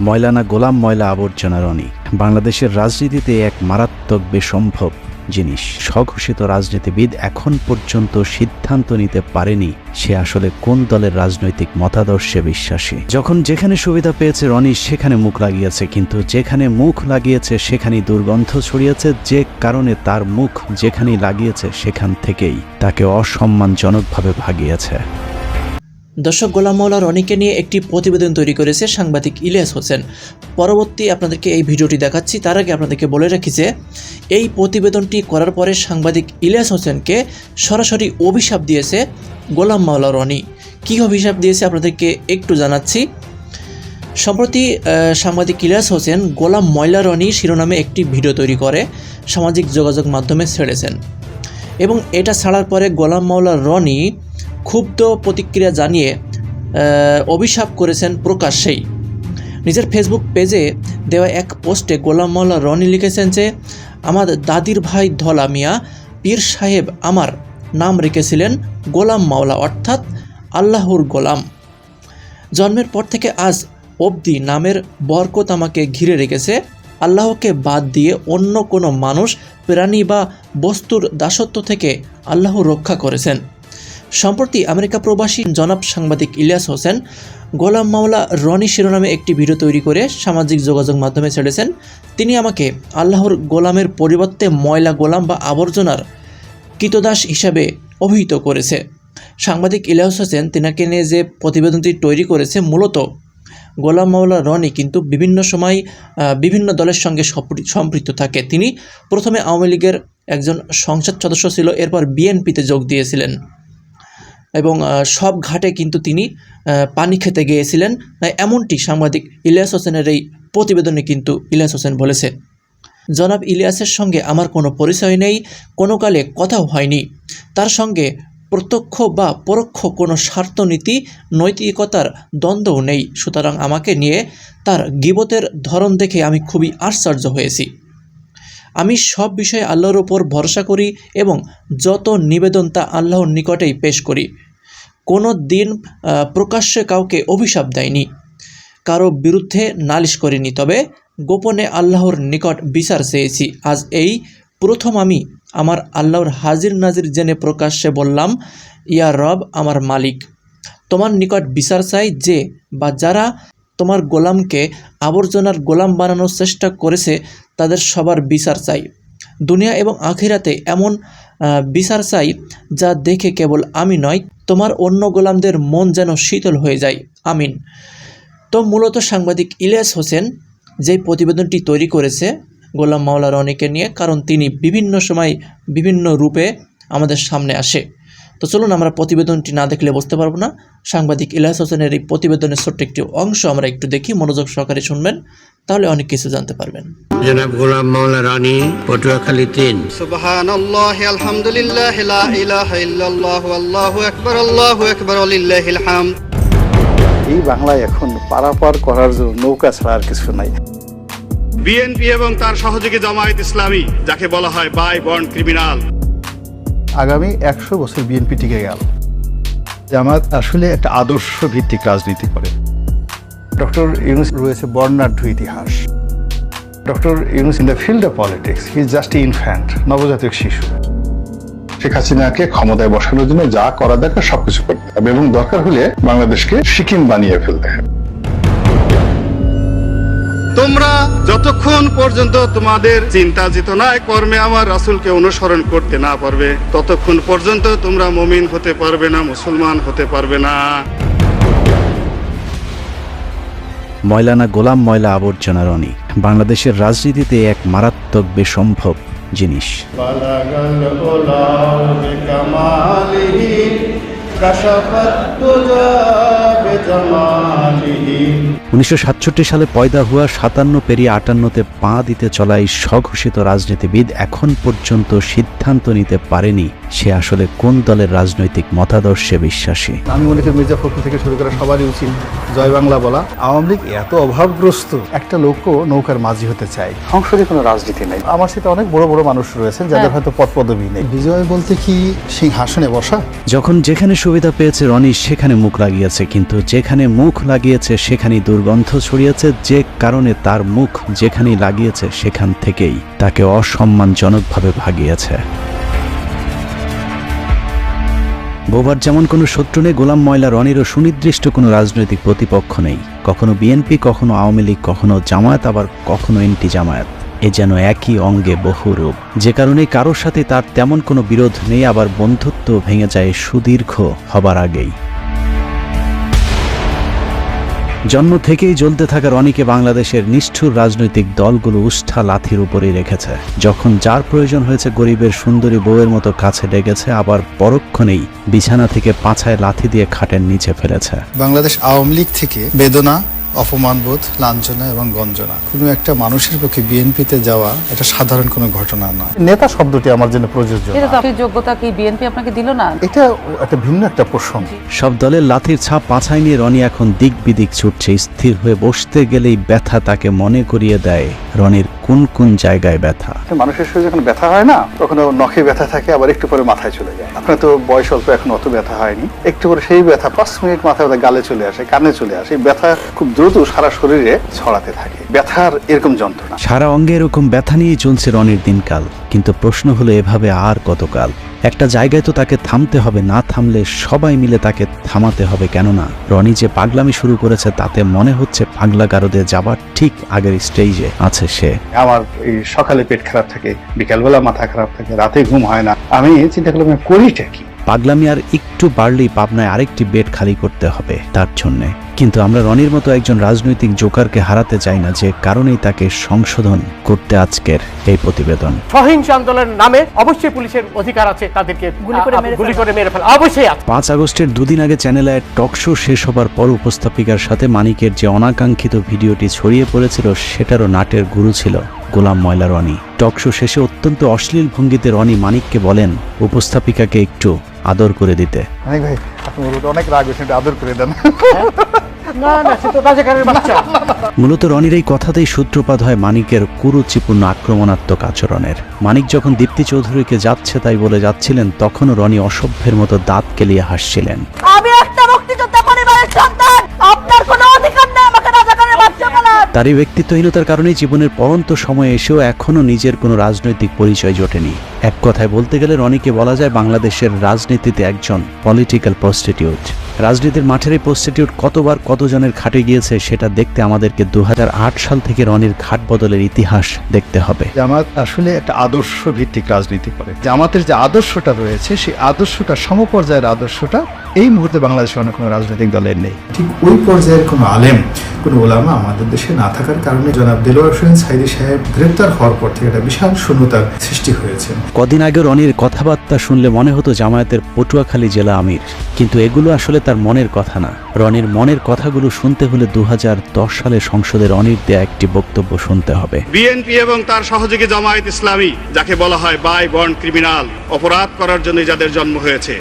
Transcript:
ময়লানা গোলাম ময়লা আবর্জনা রনি। বাংলাদেশের রাজনীতিতে এক মারাত্মক বেসম্ভব জিনিস। স্বঘোষিত রাজনীতিবিদ এখন পর্যন্ত সিদ্ধান্ত নিতে পারেনি সে আসলে কোন দলের রাজনৈতিক মতাদর্শে বিশ্বাসী। যখন যেখানে সুবিধা পেয়েছে রনি, সেখানে মুখ লাগিয়েছে, কিন্তু যেখানে মুখ লাগিয়েছে, সেখানেই দুর্গন্ধ ছড়িয়েছে, যে কারণে তার মুখ যেখানেই লাগিয়েছে, সেখান থেকেই তাকে অসম্মানজনকভাবে ভাগিয়েছে। দর্শক গোলাম মাওলা রনিকে নিয়ে একটি প্রতিবেদন তৈরি করেছে সাংবাদিক ইলিয়াস হোসেন। পরবর্তী আপনাদেরকে এই ভিডিওটি দেখাচ্ছি, তার আগে আপনাদেরকে বলে রাখি যে, এই প্রতিবেদনটি করার পরে সাংবাদিক ইলিয়াস হোসেনকে সরাসরি অভিশাপ দিয়েছে গোলাম মাওলা রনি। কী অভিশাপ দিয়েছে আপনাদেরকে একটু জানাচ্ছি। সম্প্রতি সাংবাদিক ইলিয়াস হোসেন গোলাম ময়লা রনি শিরোনামে একটি ভিডিও তৈরি করে সামাজিক যোগাযোগ মাধ্যমে ছেড়েছেন। এবং এটা ছাড়ার পরে গোলাম মাওলা রনি ক্ষুব্ধ প্রতিক্রিয়া জানিয়ে অভিশাপ করেছেন প্রকাশ্যেই নিজের ফেসবুক পেজে দেওয়া এক পোস্টে গোলাম মাওলা রনি লিখেছেন যে, আমার দাদির ভাই ধলা মিয়া, পীর সাহেব আমার নাম রেখেছিলেন গোলাম মাওলা, অর্থাৎ আল্লাহর গোলাম। জন্মের পর থেকে আজ অবধি নামের বরকত আমাকে ঘিরে রেখেছে। আল্লাহকে বাদ দিয়ে অন্য কোনো মানুষ, প্রাণী বা বস্তুর দাসত্ব থেকে আল্লাহ রক্ষা করেছেন। সম্প্রতি আমেরিকা প্রবাসী জনাব সাংবাদিক ইলিয়াস হোসেন গোলাম মাওলা রনি শিরোনামে একটি ভিডিও তৈরি করে সামাজিক যোগাযোগ মাধ্যমে ছেড়েছেন। তিনি আমাকে আল্লাহর গোলামের পরিবর্তে ময়লা গোলাম বা আবর্জনার কৃতদাস হিসাবে অভিহিত করেছে। সাংবাদিক ইলিয়াস হোসেন তিনাকে নিয়ে যে প্রতিবেদনটি তৈরি করেছে, মূলত গোলাম মাওলা রনি কিন্তু বিভিন্ন সময় বিভিন্ন দলের সঙ্গে সম্পৃক্ত থাকে। তিনি প্রথমে আওয়ামী লীগের একজন সংসদ সদস্য ছিল, এরপর বিএনপিতে যোগ দিয়েছিলেন। এবং সব ঘাটে কিন্তু তিনি পানি খেতে গিয়েছিলেন। এমনটি সাংবাদিক ইলিয়াস হোসেনের এই প্রতিবেদনে কিন্তু ইলিয়াস হোসেন বলেছে। জনাব ইলিয়াসের সঙ্গে আমার কোনো পরিচয় নেই, কোনো কালে কথাও হয়নি। তার সঙ্গে প্রত্যক্ষ বা পরোক্ষ কোনো স্বার্থনীতি নৈতিকতার দ্বন্দ্বও নেই। সুতরাং আমাকে নিয়ে তার গিবতের ধরন দেখে আমি খুবই আশ্চর্য হয়েছি। আমি সব বিষয়ে আল্লাহর ওপর ভরসা করি এবং যত নিবেদন তা আল্লাহর নিকটেই পেশ করি। কোনো দিন প্রকাশ্যে কাউকে অভিশাপ দেয়নি, কারও বিরুদ্ধে নালিশ করিনি। তবে গোপনে আল্লাহর নিকট বিচার চেয়েছি। আজ এই প্রথম আমি আমার আল্লাহর হাজির নাজির জেনে প্রকাশ্যে বললাম, ইয়া রব আমার মালিক, তোমার নিকট বিচার চাই যে, বা যারা তোমার গোলামকে আবর্জনার গোলাম বানানোর চেষ্টা করেছে, তাদের সবার বিচার চাই। দুনিয়া এবং আখিরাতে এমন বিচার চাই যা দেখে কেবল আমি নয় তোমার অন্য গোলামদের মন যেন শীতল হয়ে যায়। আমিন। তো মূলত সাংবাদিক ইলিয়াস হোসেন যেই প্রতিবেদনটি তৈরি করেছে গোলাম মাওলার অনেকে নিয়ে, কারণ তিনি বিভিন্ন সময় বিভিন্ন রূপে আমাদের সামনে আসে। তো চলুন আমরা প্রতিবেদনটি না দেখলে বুঝতে পারব না। সাংবাদিক ইলাস হোসেনের এই প্রতিবেদনের ছোট্ট একটি অংশ আমরা একটু দেখি মনোযোগ সহকারে শুনবেন তাহলে অনেক কিছু জানতে পারবেন। জনাব গোলাম মাওলা রানী পটুয়াখালী তিন। সুবহানাল্লাহি আলহামদুলিল্লাহি লা ইলাহা ইল্লাল্লাহু আল্লাহু আকবার আল্লাহু আকবার লিল্লাহিল হামদ। এই বাংলায় এখন পারাপার করার জন্য নৌকা ছাড়া আর কিছু নাই। বিএনপি এবং তার সহযোগী জামায়াত ইসলামী যাকে বলা হয় বাই বন্ড ক্রিমিনাল। আগামী একশো বছর বিএনপি টিকে গেল। জামাত আসলে একটা আদর্শ ভিত্তিক রাজনীতি করে। ডক্টর ইউনুস রয়েছে বর্ণাঢ্য ইতিহাস। Doctor Yunus in the field of politics, he just infant, নবজাতক শিশু। শেখ হাসিনাকে ক্ষমতায় বসানোর জন্য যা করা দরকার সবকিছু করতে হবে এবং দরকার হলে বাংলাদেশকে সিকিম বানিয়ে ফেলতে হবে। তোমরা যতক্ষণ পর্যন্ত তোমাদের চিন্তা জিত চেতনায় কর্মে আমার রাসূলকে অনুসরণ করতে না পারবে ততক্ষণ পর্যন্ত তোমরা মমিন হতে পারবে না মুসলমান হতে পারবে না। ময়লানা গোলাম ময়লা আবর্জনা রনি বাংলাদেশের রাজনীতিতে এক মারাত্মক বেসম্ভব জিনিস। উনিশশো সাতষট্টি সালে পয়দা হওয়া সাতান্ন পেরিয়ে আটান্নতে পা দিতে চলাই স্বঘোষিত রাজনীতিবিদ এখন পর্যন্ত সিদ্ধান্ত নিতে পারেনি সে আসলে কোন দলের রাজনৈতিক মতাদর্শে বিশ্বাসী। আমি মনে করি মির্জা ফখরুল থেকে শুরু করা সবারই উচিত। জয় বাংলা বলা। আওয়ামী লীগ এত অভাবগ্রস্ত একটা লোকও নৌকার মাঝি হতে চায়। সংসদে কোনো রাজনীতি নেই। আমার সাথে অনেক বড় বড় মানুষ রয়েছেন যাদের হয়তো পদ পদবি নেই। বিজয় বলতে কি সিংহাসনে বসা? যখন যেখানে সুবিধা পেয়েছে রনি সেখানে মুখ লাগিয়েছে কিন্তু যেখানে মুখ লাগিয়েছে সেখানেই দুর্গন্ধ ছড়িয়েছে যে কারণে তার মুখ যেখানেই লাগিয়েছে সেখান থেকেই তাকে অসম্মানজনকভাবে ভাগিয়েছে। বোবার যেমন কোনো শত্রু নেই, গোলাম ময়লা রনিরও সুনির্দিষ্ট কোনো রাজনৈতিক প্রতিপক্ষ নেই। কখনো বিএনপি, কখনো আওয়ামী লীগ, কখনো জামায়াত, আবার কখনো এনটি জামায়াত এ যেন একই অঙ্গে বহু রূপ। যে কারণে কারোর সাথে তার তেমন কোনো বিরোধ নেই, আবার বন্ধুত্ব ভেঙে যায় সুদীর্ঘ হবার আগেই। জন্ম থেকেই জ্বলতে থাকার রনিকে বাংলাদেশের নিষ্ঠুর রাজনৈতিক দলগুলো উষ্ঠা লাথির উপরেই রেখেছে। যখন যার প্রয়োজন হয়েছে গরিবের সুন্দরী বউয়ের মতো কাছে ডেকেছে, আবার পরক্ষণেই বিছানা থেকে পাছায় লাথি দিয়ে খাটের নিচে ফেলেছে। বাংলাদেশ আওয়ামী লীগ থেকে বেদনা অপমানবোধ লাঞ্ছনা এবং গঞ্জনা। কোনো একটা মানুষের পক্ষে বিএনপিতে যাওয়া এটা সাধারণ কোনো ঘটনা নয়। নেতা শব্দটি আমার জন্য প্রযোজ্য না। এটা তো আপনি যোগ্যতা কি বিএনপি আপনাকে দিল না? এটা একটা ভিন্ন একটা প্রসঙ্গ। সব দলের লাথির ছাপ পাছায় নিয়ে রনি এখন দিক বিদিক ছুটছে স্থির হয়ে বসতে গেলেই ব্যথা তাকে মনে করিয়ে দেয় রনির কোন কোন জায়গায় ব্যথা। মানুষের শরীরে যখন ব্যথা হয় না কখনো নখে ব্যথা থাকে আবার একটু পরে মাথায় চলে যায়। আপনার তো বয়স অল্প এখন অত ব্যথা হয়নি। একটু পরে সেই ব্যথা পাঁচ মিনিট মাথায় গালে চলে আসে কানে চলে আসে। এই ব্যথা খুব দ্রুত সারা শরীরে ছড়াতে থাকে। ব্যথার এরকম যন্ত্রণা। সারা অঙ্গে এরকম ব্যথা নিয়েই চলছে রনির দিনকাল। কিন্তু প্রশ্ন হলো এভাবে আর কতকাল? একটা জায়গায় তো তাকে থামতে হবে না থামলে সবাই মিলে তাকে থামাতে হবে কেননা রনি যে পাগলামি শুরু করেছে তাতে মনে হচ্ছে পাগলা গারদে যাবার ঠিক আগের স্টেজে আছে সে। আমার এই সকালে পেট খারাপ থাকে বিকালবেলা মাথা খারাপ থাকে রাতে ঘুম হয় না। আমি চিন্তা করলাম করিটা কি? পাগলামি আর একটু বাড়লেই পাবনায় আরেকটি বেড খালি করতে হবে তার জন্যে। কিন্তু আমরা রনির মতো একজন রাজনৈতিক জোকারকে হারাতে চাই না যে কারণেই তাকে সংশোধন করতে আজকের এই প্রতিবেদন। সহিংস আন্দোলনের নামে অবশ্যই পুলিশের অধিকার আছে তাদেরকে গুলি করে মেরে গুলি ফেলা। করে মেরে ফেলা। অবশ্যই আছে। পাঁচ আগস্টের দুদিন আগে চ্যানেলে টক শো শেষ হবার পর উপস্থাপিকার সাথে মানিকের যে অনাকাঙ্ক্ষিত ভিডিওটি ছড়িয়ে পড়েছিল সেটারও নাটের গুরু ছিল গোলাম ময়লা রনি। টক শো শেষে অত্যন্ত অশ্লীল ভঙ্গিতে রনি মানিককে বলেন উপস্থাপিকাকে একটু আদর করে দিতে। অনেক ভাই আপনি অনেক রাগ হয়েছে আদর করে দেন। না না সে তো রাজাকারের বাচ্চা। মূলত রনির এই কথাতেই সূত্রপাত হয় মানিকের কুরুচিপূর্ণ আক্রমণাত্মক আচরণের। মানিক যখন দীপ্তি চৌধুরীকে যাচ্ছে তাই বলে যাচ্ছিলেন তখনও রনি অসভ্যের মতো দাঁত কেলিয়ে হাসছিলেন। আমি একটা মুক্তিযোদ্ধা পরিবারের সন্তান। আপনার কোনো অধিকার নেই আমাকে রাজাকারের বাচ্চা তার এই ব্যক্তিত্বহীনতার কারণেই জীবনের পরন্ত সময়ে এসেও এখনও নিজের কোনো রাজনৈতিক পরিচয় জোটেনি। এক কথায় বলতে গেলে রনিকে বলা যায় বাংলাদেশের রাজনীতিতে একজন পলিটিক্যাল প্রস্টিটিউট রাজনীতির মাঠের এই প্রস্টিটিউট কতবার কতজনের খাটে গিয়েছে সেটা দেখতে আমাদেরকে দু হাজার আট সাল থেকে রনির ঘাট বদলের ইতিহাস দেখতে হবে। জামাত আসলে একটা আদর্শ ভিত্তিক রাজনীতি করে। জামাতের যে আদর্শটা রয়েছে সেই আদর্শটা সমপর্যায়ের আদর্শটা এই মুহূর্তে বাংলাদেশে অন্য কোনো রাজনৈতিক দলের নেই। ঠিক ওই পর্যায়ের কোনো আলেম কোনো ওলামা আমাদের দেশে না থাকার কারণে জনাব দেলোয়ার হোসেন সাইদি সাহেব গ্রেপ্তার হওয়ার পর থেকে একটা বিশাল শূন্যতার সৃষ্টি হয়েছে। কদিন আগে রনির কথাবার্তা শুনলে মনে হতো জামায়াতের পটুয়াখালী জেলা আমির। কিন্তু এগুলো আসলে তার মনের কথা না। রনির মনের কথাগুলো শুনতে হলে দু হাজার দশ সালে সংসদের রনির দেয়া একটি বক্তব্য শুনতে হবে। বিএনপি এবং তার সহযোগী জামায়াত ইসলামী, যাকে বলা হয় বাই বন্ড ক্রিমিনাল, অপরাধ করার জন্য যাদের জন্ম হয়েছে।